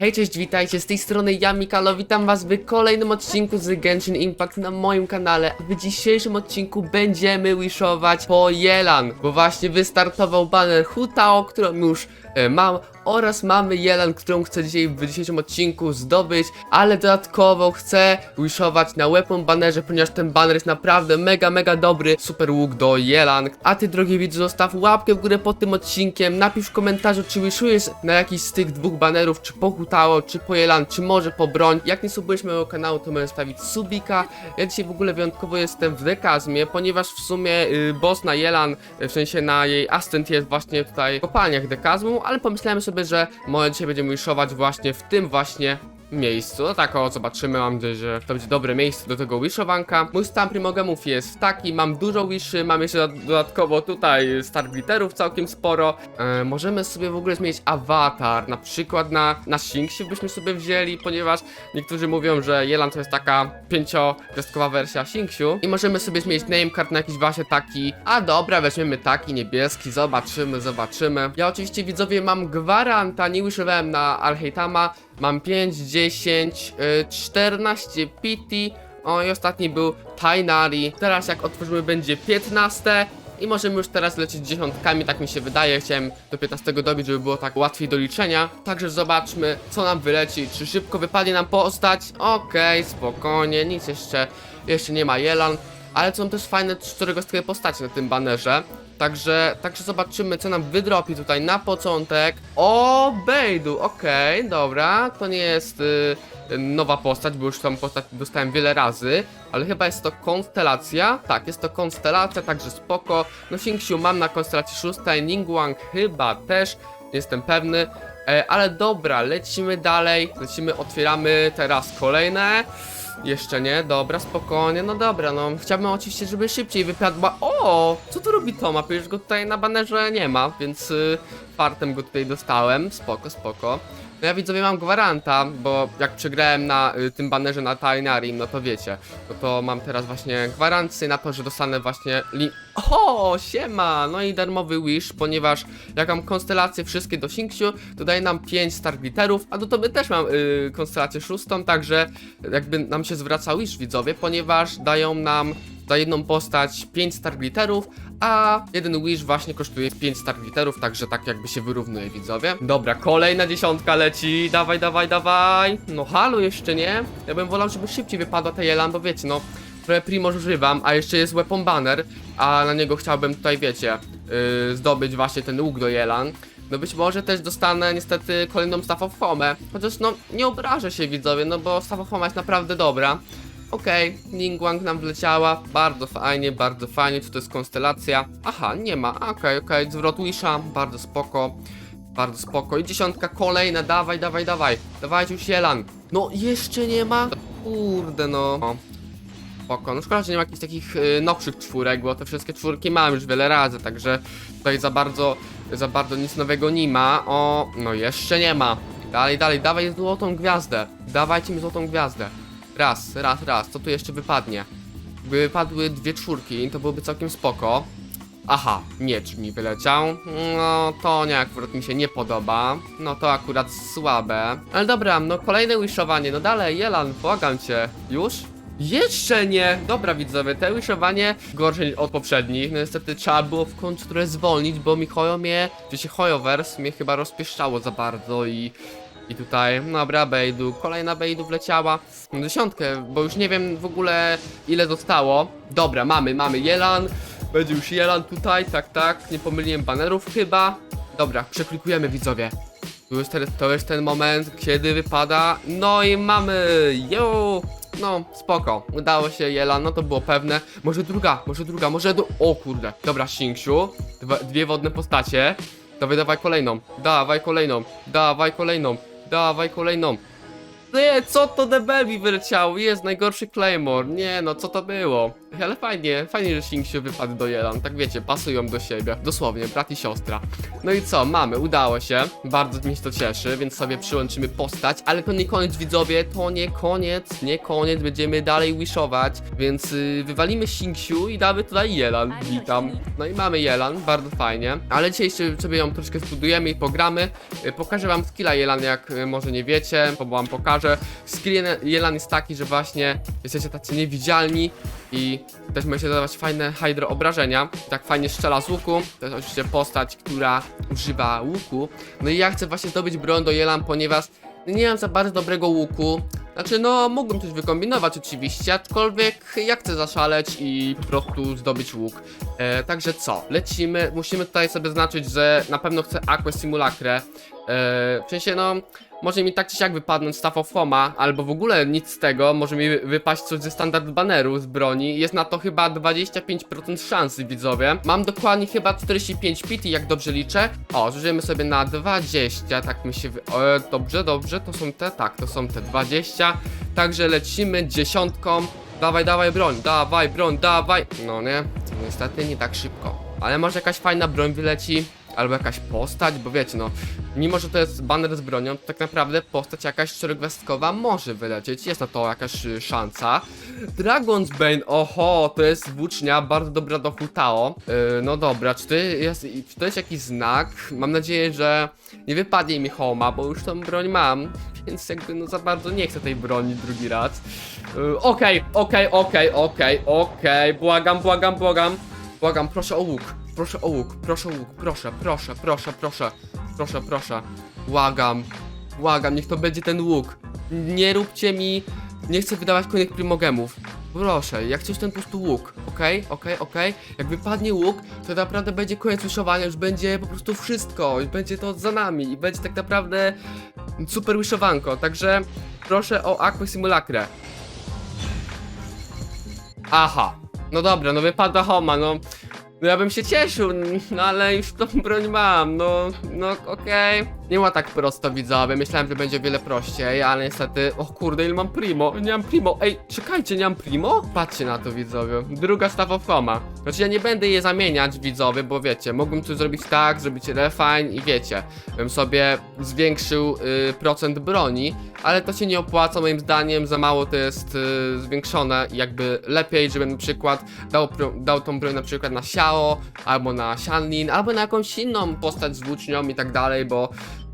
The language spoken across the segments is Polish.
Hej, cześć, witajcie, z tej strony ja, Mikalo, witam was w kolejnym odcinku z Genshin Impact na moim kanale. W dzisiejszym odcinku będziemy wishować po Jelan, bo właśnie wystartował banner Hutao, którą już mam oraz mamy Jelan, którą chcę dzisiaj w dzisiejszym odcinku zdobyć, ale dodatkowo chcę wishować na weapon bannerze, ponieważ ten banner jest naprawdę mega, mega dobry, super łuk do Jelan. A ty, drogi widzu, zostaw łapkę w górę pod tym odcinkiem, napisz w komentarzu, czy wishujesz na jakiś z tych dwóch banerów, czy po Hutao, czy po Jelan, czy może po broń. Jak nie subujesz mojego kanału, to możesz stawić subika. Ja dzisiaj w ogóle wyjątkowo jestem w dekazmie, ponieważ w sumie y, boss na Jelan, w sensie na jej ascent jest właśnie tutaj w kopalniach dekazmu, ale pomyślałem sobie, że może dzisiaj będziemy wishować właśnie w tym właśnie miejscu. No tak o, zobaczymy, mam nadzieję, że to będzie dobre miejsce do tego wishowanka. Mój stan primogemów jest taki, mam dużo wiszy, mam jeszcze dodat- dodatkowo tutaj star glitterów całkiem sporo. E, możemy sobie w ogóle zmienić awatar, na przykład na, na Shinxiu byśmy sobie wzięli, ponieważ niektórzy mówią, że Jelan to jest taka pięciogwiazdkowa wersja Shinxiu i możemy sobie zmienić namecard na jakiś właśnie taki, a dobra, weźmiemy taki niebieski, zobaczymy, zobaczymy. Ja oczywiście widzowie mam gwaranta, nie wishowałem na Alheitama, Mam 5, 10, y, 14 PT. O i ostatni był Tainari. Teraz jak otworzymy będzie 15. I możemy już teraz lecieć dziesiątkami, tak mi się wydaje. Chciałem do 15 dobić, żeby było tak łatwiej do liczenia. Także zobaczmy, co nam wyleci. Czy szybko wypadnie nam postać? Okej, spokojnie, nic jeszcze, jeszcze nie ma Jelan. Ale są też fajne czterogostkowe postacie na tym banerze. Także, także zobaczymy, co nam wydropi tutaj na początek. O, Bejdu, okej, dobra. To nie jest y, nowa postać, bo już tą postać dostałem wiele razy. Ale chyba jest to konstelacja. Tak, jest to konstelacja, także spoko. No, Xingxiu mam na konstelacji szóstej, Ningguang chyba też, jestem pewny. E, ale dobra, lecimy dalej. Lecimy, otwieramy teraz kolejne. Jeszcze nie, dobra, spokojnie, no dobra, no chciałbym oczywiście, żeby szybciej wypadła. O, co tu robi Toma? Przecież go tutaj na banerze nie ma, więc y, fartem go tutaj dostałem. Spoko, spoko. No ja widzowie mam gwaranta, bo jak przegrałem na y, tym banerze na Tainarim, no to wiecie, no to mam teraz właśnie gwarancję na to, że dostanę właśnie link. O, siema! No i darmowy wish, ponieważ jak mam konstelacje wszystkie do Shinxiu, to daje nam 5 star glitterów, a do tobie też mam y, konstelację szóstą, także jakby nam się zwraca wish widzowie, ponieważ dają nam za jedną postać 5 star glitterów, a jeden wish właśnie kosztuje 5 star glitterów, także tak jakby się wyrównuje widzowie. Dobra, kolejna dziesiątka leci, dawaj, dawaj, dawaj. No halo, jeszcze nie? Ja bym wolał, żeby szybciej wypadła ta Jelan, bo wiecie, no trochę Primo używam, a jeszcze jest weapon banner, a na niego chciałbym tutaj, wiecie, yy, zdobyć właśnie ten łuk do Jelan. No być może też dostanę niestety kolejną Staff of Home, chociaż no nie obrażę się widzowie, no bo Staff of Home jest naprawdę dobra. Okej, Ningguang nam wleciała, bardzo fajnie, bardzo fajnie, czy to jest konstelacja? Aha, nie ma, okej, okej, zwrot Wisha, bardzo spoko, bardzo spoko. I dziesiątka kolejna, dawaj, dawaj, dawaj, dawajcie już Jelan. No, jeszcze nie ma? Kurde no. Spoko, no szkoda, że nie ma jakichś takich y, nowszych czwórek, bo te wszystkie czwórki mam już wiele razy, także tutaj za bardzo, za bardzo nic nowego nie ma. O, no jeszcze nie ma. Dalej, dalej, dawaj złotą gwiazdę. Dawajcie mi złotą gwiazdę. Raz, raz, raz, co tu jeszcze wypadnie? Gdyby wypadły dwie czwórki, to byłoby całkiem spoko. Aha, miecz mi wyleciał. No, to nie akurat mi się nie podoba. No to akurat słabe. Ale dobra, no kolejne wishowanie. No dalej, Jelan, błagam cię. Już? Jeszcze nie! Dobra widzowie, te wishowanie gorsze od poprzednich. No niestety trzeba było w końcu trochę zwolnić, bo mi Hojo mnie, się Hojowers mnie chyba rozpieszczało za bardzo i... I tutaj, dobra, Bejdu, kolejna Bejdu wleciała na dziesiątkę, bo już nie wiem w ogóle ile zostało. Dobra, mamy, mamy Jelan, będzie już Jelan tutaj, tak, tak, nie pomyliłem banerów chyba. Dobra, przeklikujemy widzowie. To jest, ten, to jest ten moment, kiedy wypada, no i mamy, yo! No, spoko, udało się Jelan, no to było pewne. Może druga, może druga, może do... O kurde, dobra, Shinxiu, Dwa, dwie wodne postacie. Dawaj, dawaj kolejną, dawaj kolejną, dawaj kolejną, dawaj kolejną. Nie, co to DB mi wyleciało? Jest najgorszy Claymore. Nie no, co to było? Ale fajnie, fajnie, że Shinksiu wypadł do Jelan. Tak wiecie, pasują do siebie. Dosłownie, brat i siostra. No i co, mamy, udało się. Bardzo mnie to cieszy, więc sobie przyłączymy postać. Ale to nie koniec, widzowie, to nie koniec, nie koniec. Będziemy dalej wishować, więc yy, wywalimy Shinksiu i damy tutaj Jelan. Witam. No i mamy Jelan, bardzo fajnie. Ale dzisiaj jeszcze sobie ją troszkę zbudujemy i pogramy. Yy, Pokażę wam skilla Jelan, jak yy, może nie wiecie, bo wam pokażę. Skill Jel- Jelan jest taki, że właśnie jesteście tacy niewidzialni i też możecie zadawać fajne hydro obrażenia. Tak fajnie strzela z łuku. To jest oczywiście postać, która używa łuku. No i ja chcę właśnie zdobyć broń do Jelan, ponieważ nie mam za bardzo dobrego łuku. Znaczy, no, mógłbym coś wykombinować oczywiście, aczkolwiek ja chcę zaszaleć i po prostu zdobyć łuk. E, także co? Lecimy. Musimy tutaj sobie zaznaczyć, że na pewno chcę Aqua Simulacre. E, w sensie, no, może mi tak czy siak wypadnąć Staff of Homa, albo w ogóle nic z tego, może mi wypaść coś ze standard baneru z broni. Jest na to chyba 25% szansy, widzowie. Mam dokładnie chyba 45 pity, jak dobrze liczę. O, zużyjemy sobie na 20, tak mi się wy... Dobrze, dobrze, to są te, tak, to są te 20. Także lecimy dziesiątką. Dawaj, dawaj broń, dawaj broń, dawaj. No nie, niestety nie tak szybko. Ale może jakaś fajna broń wyleci, albo jakaś postać, bo wiecie, no, mimo że to jest banner z bronią, to tak naprawdę postać jakaś czterogwiazdkowa może wylecieć, jest na to jakaś y, szansa. Dragon's Bane, oho, to jest włócznia bardzo dobra do Hutao. Yy, no dobra, czy to, jest, czy to jest jakiś znak? Mam nadzieję, że nie wypadnie mi Homa, bo już tą broń mam, więc jakby no za bardzo nie chcę tej broni drugi raz. Yy, Okej, okej, okej, okej, okej, błagam, błagam, błagam. Błagam, proszę o łuk, proszę o łuk, proszę o łuk, proszę, proszę, proszę, proszę, proszę, proszę. Błagam, błagam, niech to będzie ten łuk. Nie róbcie mi, nie chcę wydawać kolejnych primogemów. Proszę, jak coś ten po prostu łuk, okej, okej, okej. Jak wypadnie łuk, to naprawdę będzie koniec wishowania, już będzie po prostu wszystko, już będzie to za nami i będzie tak naprawdę super wishowanko, także proszę o Aqua Simulacre. Aha. No dobra, no wypada Homa, no. No ja bym się cieszył, no ale już tą broń mam, no, no okej. Nie ma tak prosto widzowie, myślałem, że będzie wiele prościej, ale niestety, o kurde, ile mam primo, nie mam primo, ej, czekajcie, nie mam primo? Patrzcie na to widzowie, druga staw of. Znaczy ja nie będę je zamieniać widzowie, bo wiecie, mógłbym tu zrobić tak, zrobić refine i wiecie, bym sobie zwiększył y, procent broni, ale to się nie opłaca moim zdaniem, za mało to jest y, zwiększone jakby lepiej, żebym na przykład dał, dał tą broń na przykład na Albo na Xianlin, albo na jakąś inną postać z włócznią i tak dalej, bo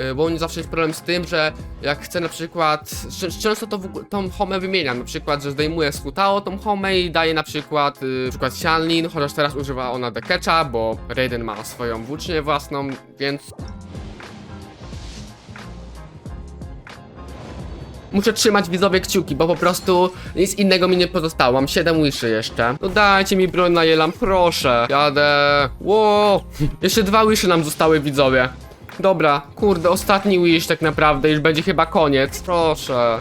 y, bo mnie zawsze jest problem z tym, że jak chcę na przykład, często to w, tą homę wymieniam, na przykład, że zdejmuję z Hutao tą homę i daję na przykład, y, na przykład Xianlin, chociaż teraz używa ona Dekecza, bo Raiden ma swoją włócznię własną, więc Muszę trzymać widzowie kciuki, bo po prostu nic innego mi nie pozostało. Mam 7 wiszy jeszcze. No dajcie mi broń na jelam, proszę. Jadę. Ło. Jeszcze dwa wiszy nam zostały widzowie. Dobra, kurde, ostatni wish tak naprawdę, już będzie chyba koniec. Proszę.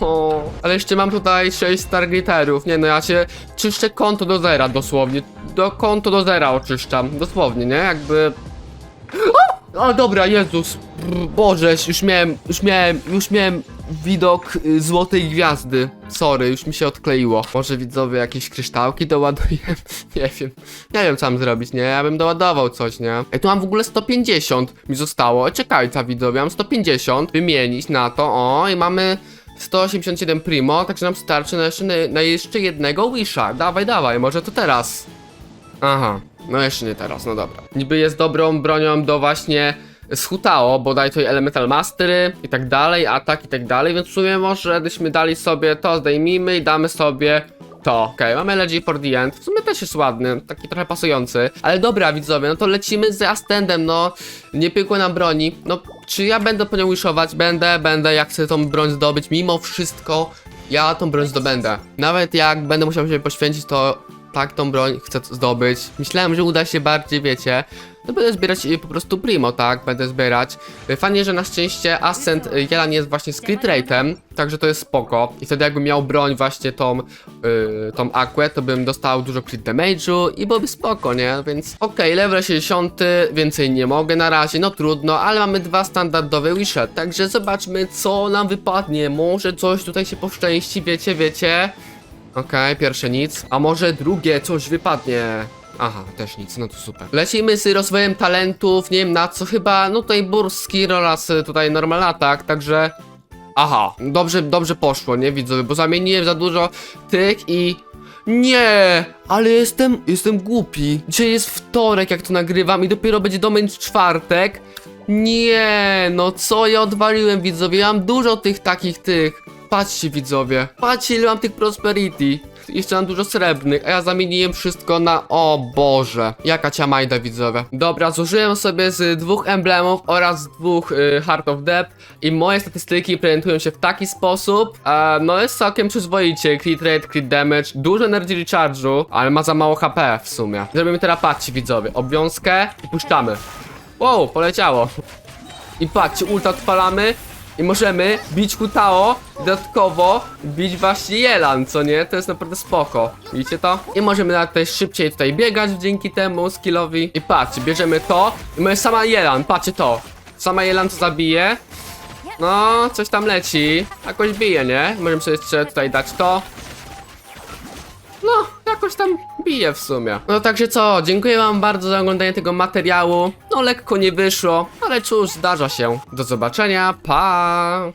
O. Ale jeszcze mam tutaj 6 Stargaterów. Nie no, ja się czyszczę konto do zera dosłownie. Do konto do zera oczyszczam. Dosłownie, nie? Jakby o dobra, Jezus, Brr, Boże, już miałem, już miałem, już miałem widok y, złotej gwiazdy. Sorry, już mi się odkleiło. Może widzowie jakieś kryształki doładuję? nie wiem. Nie wiem co mam zrobić, nie? Ja bym doładował coś, nie? Ej, tu mam w ogóle 150 mi zostało. Czekajcie widzowie, mam 150. Wymienić na to, o i mamy 187 primo, także nam starczy na jeszcze, na jeszcze jednego wisha. Dawaj, dawaj, może to teraz. Aha, no jeszcze nie teraz, no dobra. Niby jest dobrą bronią do właśnie schutao, bo daje tutaj elemental mastery i tak dalej, atak i tak dalej, więc w sumie może byśmy dali sobie to, zdejmijmy i damy sobie to. Okej, mamy LG for the end, w sumie też jest ładny, taki trochę pasujący. Ale dobra widzowie, no to lecimy z Astendem, no. Nie pykło nam broni, no czy ja będę po nią wishować? Będę, będę, jak chcę tą broń zdobyć, mimo wszystko ja tą broń zdobędę. Nawet jak będę musiał się poświęcić, to tak tą broń chcę zdobyć. Myślałem, że uda się bardziej, wiecie. No będę zbierać y, po prostu primo, tak? Będę zbierać. Y, Fajnie, że na szczęście Ascent y, Jelan jest właśnie z crit rate'em, także to jest spoko. I wtedy jakbym miał broń właśnie tą, yy, tą Aquę, to bym dostał dużo crit damage'u i byłoby spoko, nie? Więc okej, level 60, więcej nie mogę na razie, no trudno, ale mamy dwa standardowe wishe, także zobaczmy co nam wypadnie. Może coś tutaj się poszczęści, wiecie, wiecie. Okej, pierwsze nic. A może drugie coś wypadnie? Aha, też nic, no to super. Lecimy z rozwojem talentów, nie wiem na co, chyba, no tutaj burski rolas y, tutaj normal atak, także... Aha, dobrze, dobrze poszło, nie widzowie, bo zamieniłem za dużo tych i... Nie, ale jestem, jestem głupi. Dzisiaj jest wtorek, jak to nagrywam i dopiero będzie domen czwartek. Nie, no co ja odwaliłem widzowie, ja mam dużo tych takich tych. Patrzcie widzowie, patrzcie ile mam tych prosperity. Jeszcze mam dużo srebrnych, a ja zamieniłem wszystko na... O Boże, jaka ciamajda widzowie. Dobra, zużyłem sobie z dwóch emblemów oraz dwóch y, Heart of Depth i moje statystyki prezentują się w taki sposób. E, no jest całkiem przyzwoicie, crit rate, crit damage, dużo energy recharge'u, ale ma za mało HP w sumie. Zrobimy teraz patrzcie widzowie, obwiązkę i puszczamy. Wow, poleciało. I patrzcie, ulta odpalamy i możemy bić Kutao, dodatkowo bić właśnie Jelan, co nie? To jest naprawdę spoko. Widzicie to? I możemy nawet tutaj szybciej tutaj biegać dzięki temu skillowi. I patrzcie, bierzemy to i mamy sama Jelan, patrzcie to. Sama Jelan to zabije. No, coś tam leci. Jakoś bije, nie? Możemy sobie jeszcze tutaj dać to. No, jakoś tam bije w sumie. No także co, dziękuję wam bardzo za oglądanie tego materiału. No lekko nie wyszło, ale cóż, zdarza się. Do zobaczenia, pa!